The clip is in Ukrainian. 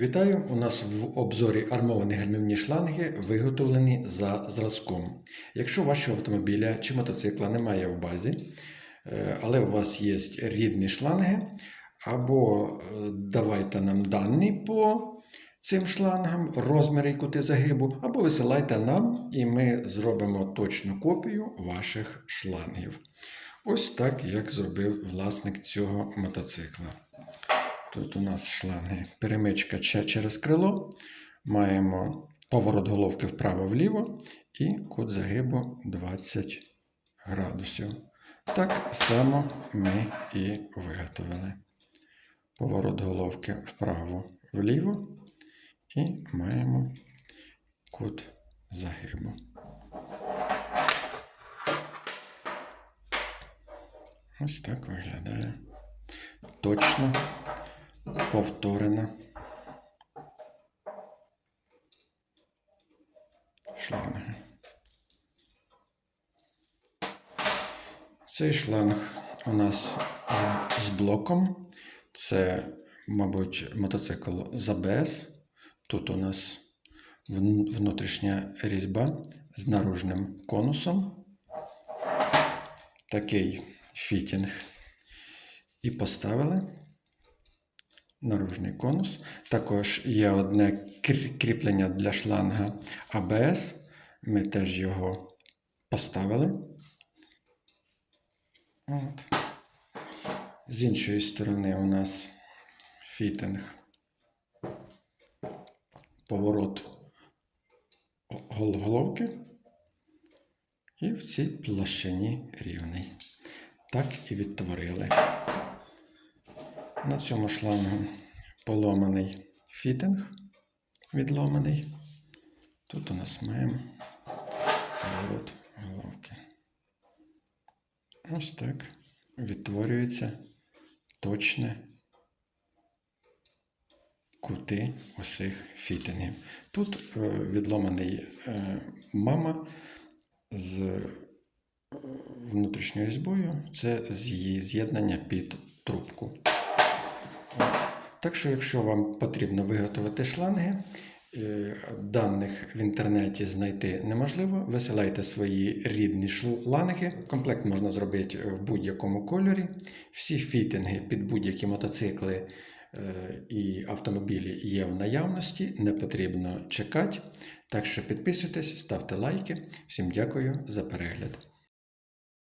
Вітаю! У нас в обзорі армовані гальмівні шланги виготовлені за зразком. Якщо вашого автомобіля чи мотоцикла немає в базі, е, але у вас є рідні шланги, або е, давайте нам дані по цим шлангам, розміри і кути загибу, або висилайте нам, і ми зробимо точну копію ваших шлангів. Ось так, як зробив власник цього мотоцикла. Тут у нас шланги перемичка через крило. Маємо поворот головки вправо-вліво і кут загибу 20 градусів. Так само ми і виготовили. Поворот головки вправо-вліво і маємо кут загибу. Ось так виглядає. Точно повторена шланги. Цей шланг у нас з, блоком. Це, мабуть, мотоцикл з АБС. Тут у нас внутрішня різьба з наружним конусом. Такий фітінг. І поставили наружний конус. Також є одне кріплення для шланга АБС. Ми теж його поставили. От. З іншої сторони у нас фітинг, поворот гол- головки. І в цій площині рівний. Так і відтворили. На цьому шлангу поломаний фітинг відломаний. Тут у нас маємо поворот головки. Ось так відтворюється точне кути усіх фітингів. Тут е, відломаний е, мама з е, внутрішньою різьбою. Це з її з'єднання під трубку. Так що, якщо вам потрібно виготовити шланги, е, даних в інтернеті знайти неможливо, висилайте свої рідні шланги. Комплект можна зробити в будь-якому кольорі. Всі фітинги під будь-які мотоцикли е, і автомобілі є в наявності, не потрібно чекати. Так що підписуйтесь, ставте лайки. Всім дякую за перегляд.